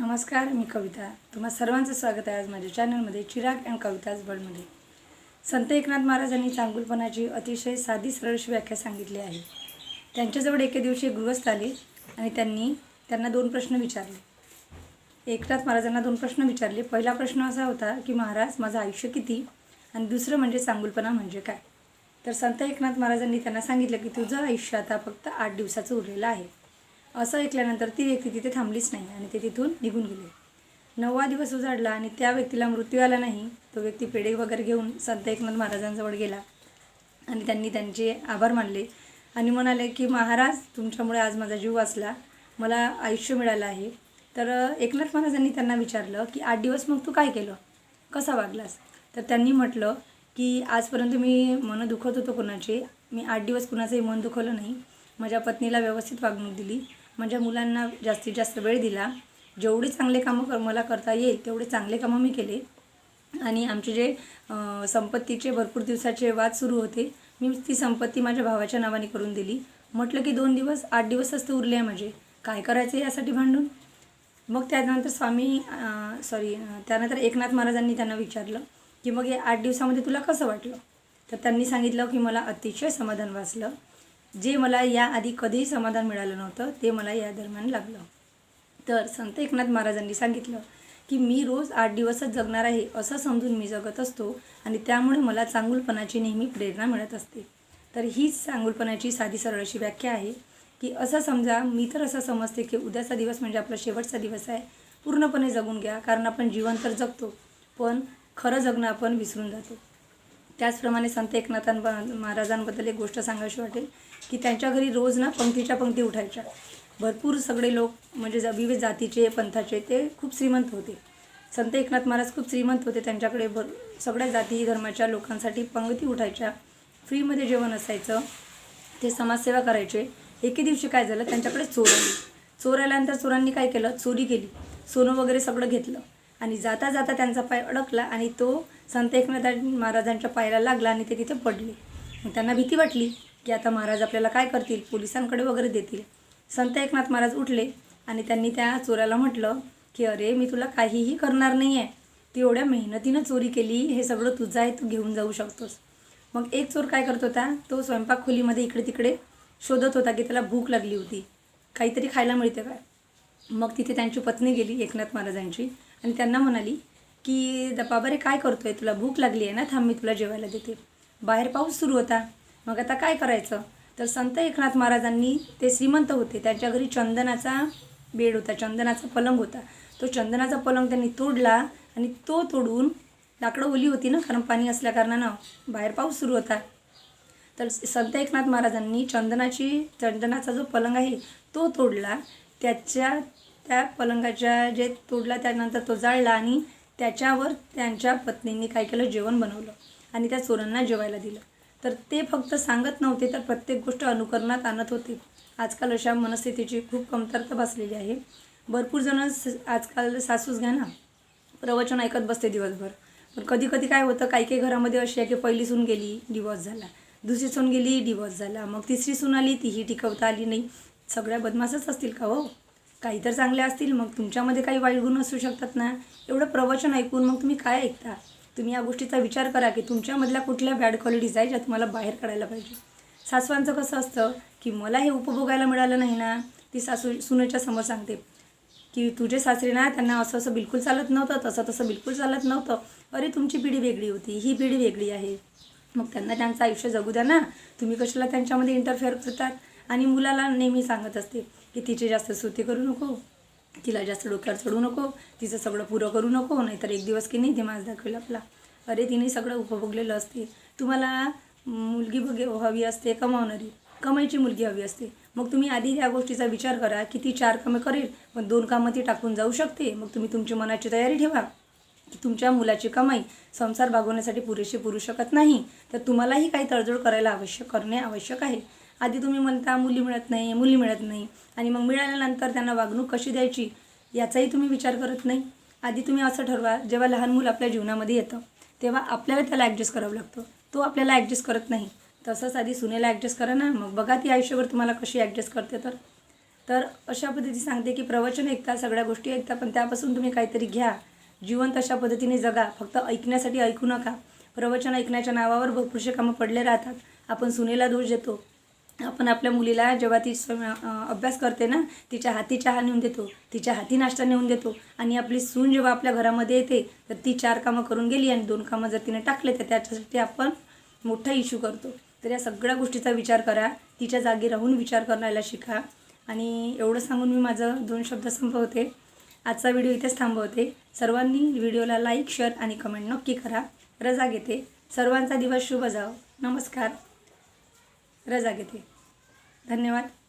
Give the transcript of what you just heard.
नमस्कार मी कविता. तुम्हा सर्वांचं स्वागत आहे आज माझ्या चॅनलमध्ये चिराग अँड कविताज बळमध्ये संत एकनाथ महाराजांनी चांगुलपणाची अतिशय साधी सरळशी व्याख्या सांगितली आहे. त्यांच्याजवळ एके दिवशी गृहस्थ आले आणि त्यांनी त्यांना दोन प्रश्न विचारले. एकनाथ महाराजांना दोन प्रश्न विचारले. पहिला प्रश्न असा होता की महाराज माझं आयुष्य किती? आणि दुसरं म्हणजे चांगुलपणा म्हणजे काय? तर संत एकनाथ महाराजांनी त्यांना सांगितलं की तुझं आयुष्य आता फक्त आठ दिवसाचं उरलेलं आहे. असं ऐकल्यानंतर ती व्यक्ती तिथे थांबलीच नाही आणि ते तिथून निघून गेले. नववा दिवस उजाडला आणि त्या व्यक्तीला मृत्यू आला नाही. तो व्यक्ती पेढे वगैरे घेऊन संत एकनाथ महाराजांजवळ गेला आणि त्यांनी त्यांचे आभार मानले आणि म्हणाले की महाराज तुमच्यामुळे आज माझा जीव वाचला. मला आयुष्य मिळालं आहे. तर एकनाथ महाराजांनी त्यांना विचारलं की आठ दिवस मग तू काय केलं? कसा वागलास? तर त्यांनी म्हटलं की आजपर्यंत मी मन दुखत होतो कोणाचे. मी आठ दिवस कुणाचंही मन दुखवलं नाही. माझ्या पत्नीला व्यवस्थित वागणूक दिली. माझ्या मुलांना जास्तीत जास्त वेळ दिला. जेवढे चांगले कामं कर मला करता येईल तेवढे चांगले कामं मी केले. आणि आमचे जे संपत्तीचे भरपूर दिवसाचे वाद सुरू होते मी ती संपत्ती माझ्या भावाच्या नावाने करून दिली. म्हटलं की दोन दिवस आठ दिवसच ते उरले आहे माझे. काय करायचं यासाठी भांडून? मग त्यानंतर स्वामी सॉरी त्यानंतर एकनाथ महाराजांनी त्यांना विचारलं की मग या आठ दिवसामध्ये तुला कसं वाटलं? तर त्यांनी सांगितलं की मला अतिशय समाधान वाचलं. जे मला याआधी कधीही समाधान मिळालं नव्हतं ते मला या दरम्यान लागलं. तर संत एकनाथ महाराजांनी सांगितलं की मी रोज आठ दिवसच जगणार आहे असं समजून मी जगत असतो आणि त्यामुळे मला चांगुलपणाची नेहमी प्रेरणा मिळत असते. तर हीच चांगुलपणाची साधी सरळ अशी व्याख्या आहे की असं समजा मी तर असं समजते की उद्याचा दिवस म्हणजे आपला शेवटचा दिवस आहे. पूर्णपणे जगून घ्या कारण आपण जीवन तर जगतो पण खरं जगणं आपण विसरून जातो. त्याचप्रमाणे संत एकनाथां महाराजांबद्दल एक गोष्ट सांगायची वाटेल की त्यांच्या घरी रोज ना पंक्तीच्या पंक्ती उठायच्या. भरपूर सगळे लोक म्हणजे ज- विविध जातीचे पंथाचे ते खूप श्रीमंत होते. संत एकनाथ महाराज खूप श्रीमंत होते त्यांच्याकडे भर सगळ्या जाती धर्माच्या लोकांसाठी पंगती उठायच्या. फ्रीमध्ये जेवण असायचं ते समाजसेवा करायचे. एके दिवशी काय झालं त्यांच्याकडे चोर आली. चोर आल्यानंतर चोरांनी काय केलं चोरी केली. सोनं वगैरे सगळं घेतलं. आणि जाता जाता त्यांचा पाय अडकला आणि तो संत एकनाथ महाराजांच्या पायाला लागला आणि ते तिथे पडले. मग त्यांना भीती वाटली की आता महाराज आपल्याला काय करतील? पोलिसांकडे वगैरे देतील. संत एकनाथ महाराज उठले आणि त्यांनी त्या चोराला म्हटलं की अरे मी तुला काहीही करणार नाही आहे ती एवढ्या मेहनतीनं चोरी केली हे सगळं तुझं आहे तू घेऊन जाऊ शकतोस. मग एक चोर काय करत होता? तो स्वयंपाक खोलीमध्ये इकडे तिकडे शोधत होता की त्याला भूक लागली होती. काहीतरी खायला मिळते काय? मग तिथे त्यांची पत्नी गेली एकनाथ महाराजांची. आणि त्यांना म्हणाली की द बाबा रे काय आहे तुला भूक लागली आहे ना थांब मी तुला जेवायला देते. बाहेर पाऊस सुरू होता. मग आता काय करायचं? तर संत एकनाथ महाराजांनी ते श्रीमंत होते. त्यांच्या घरी चंदनाचा बेड होता. चंदनाचा पलंग होता. तो चंदनाचा पलंग त्यांनी तोडला आणि तो तोडून लाकडं ओली होती ना कारण पाणी असल्याकारणानं बाहेर पाऊस सुरू होता. तर संत एकनाथ महाराजांनी चंदनाची चंदनाचा जो पलंग आहे तो तोडला. त्याच्या त्या पलंगाच्या जे तोडला त्यानंतर तो जाळला आणि त्याच्यावर त्यांच्या पत्नींनी काय केलं? जेवण बनवलं आणि त्या चोरांना जेवायला दिलं. तर ते फक्त सांगत नव्हते तर प्रत्येक गोष्ट अनुकरणात आणत होते. आजकाल अशा मनस्थितीची खूप कमतरता भासलेली आहे. भरपूर जण स- आजकाल सासूस घ्या ना प्रवचन ऐकत बसते दिवसभर. पण कधी कधी काय होतं काही काही घरामध्ये अशी आहे की पहिली सून गेली डिवॉर्स झाला. दुसरी सून गेली डिवॉर्स झाला. मग तिसरी सून आली तीही टिकवता आली नाही. सगळ्या बदमाशच असतील का हो? काही तर चांगल्या असतील मग तुमच्यामध्ये काही वाईट गुण असू शकतात ना. एवढं प्रवचन ऐकून मग तुम्ही काय ऐकता? तुम्ही या गोष्टीचा विचार करा की तुमच्यामधल्या कुठल्या बॅड क्वालिटीज आहे ज्या तुम्हाला बाहेर काढायला पाहिजे. सासवांचं कसं असतं की मला हे उपभोगायला मिळालं नाही ना ती सासू सुनेच्या समोर सांगते की तुझे सासरे ना त्यांना असं असं बिलकुल चालत नव्हतं तसं तसं बिलकुल चालत नव्हतं. अरे तुमची पिढी वेगळी होती ही पिढी वेगळी आहे. मग त्यांना त्यांचं आयुष्य जगू द्या ना. तुम्ही कशाला त्यांच्यामध्ये इंटरफेअर करतात? आणि मुलाला नेहमी सांगत असते की तिची जास्त स्तुती करू नको तिला जास्त डोक्यावर चढू नको तिचं सगळं पुरं करू नको नाहीतर एक दिवस की नाही ते दाखवेल आपला. अरे तिने सगळं उपभोगलेलं असते. तुम्हाला मुलगी बघे हवी असते कमावणारी कमाईची मुलगी हवी असते. मग तुम्ही आधी या गोष्टीचा विचार करा की ती चार कामं करेल पण दोन कामं ती टाकून जाऊ शकते. मग तुम्ही तुमची मनाची तयारी ठेवा. की तुमच्या मुलाची कमाई संसार भागवण्यासाठी पुरेशी पुरू शकत नाही. तर तुम्हालाही काही तडजोड करायला आवश्यक करणे आवश्यक आहे. आधी तुम्ही म्हणता मुली मिळत नाही मुली मिळत नाही. आणि मग मिळाल्यानंतर त्यांना वागणूक कशी द्यायची याचाही तुम्ही विचार करत नाही. आधी तुम्ही असं ठरवा जेव्हा लहान मूल आपल्या जीवनामध्ये येतं तेव्हा आपल्याला त्याला ॲडजस्ट करावं लागतं. तो आपल्याला ॲडजस्ट करत नाही. तसंच आधी सुनेला ॲडजस्ट करा ना मग बघा ती आयुष्यभर तुम्हाला कशी ॲडजस्ट करते तर. तर अशा पद्धती सांगते की प्रवचन ऐकता सगळ्या गोष्टी ऐकता पण त्यापासून तुम्ही काहीतरी घ्या. जीवन तशा पद्धतीने जगा. फक्त ऐकण्यासाठी ऐकू नका. प्रवचन ऐकण्याच्या नावावर भरपूरसे कामं पडले राहतात. आपण सुनेला दोष देतो. आपण आपल्या मुलीला जेव्हा ती अभ्यास करते ना तिच्या हाती चहा नेऊन देतो तिच्या हाती नाश्ता नेऊन देतो आणि आपली सून जेव्हा आपल्या घरामध्ये येते तर ती चार कामं करून गेली आणि दोन कामं जर तिने टाकले तर त्याच्यासाठी आपण मोठा इश्यू करतो. तर या सगळ्या गोष्टीचा विचार करा तिच्या जागी राहून विचार करायला शिका. आणि एवढं सांगून मी माझं दोन शब्द संपवते. आजचा व्हिडिओ इथेच थांबवते. सर्वांनी व्हिडिओला लाईक शेअर आणि कमेंट नक्की करा. रजा घेते. सर्वांचा दिवस शुभ जाओ. नमस्कार. रजा घेते. धन्यवाद.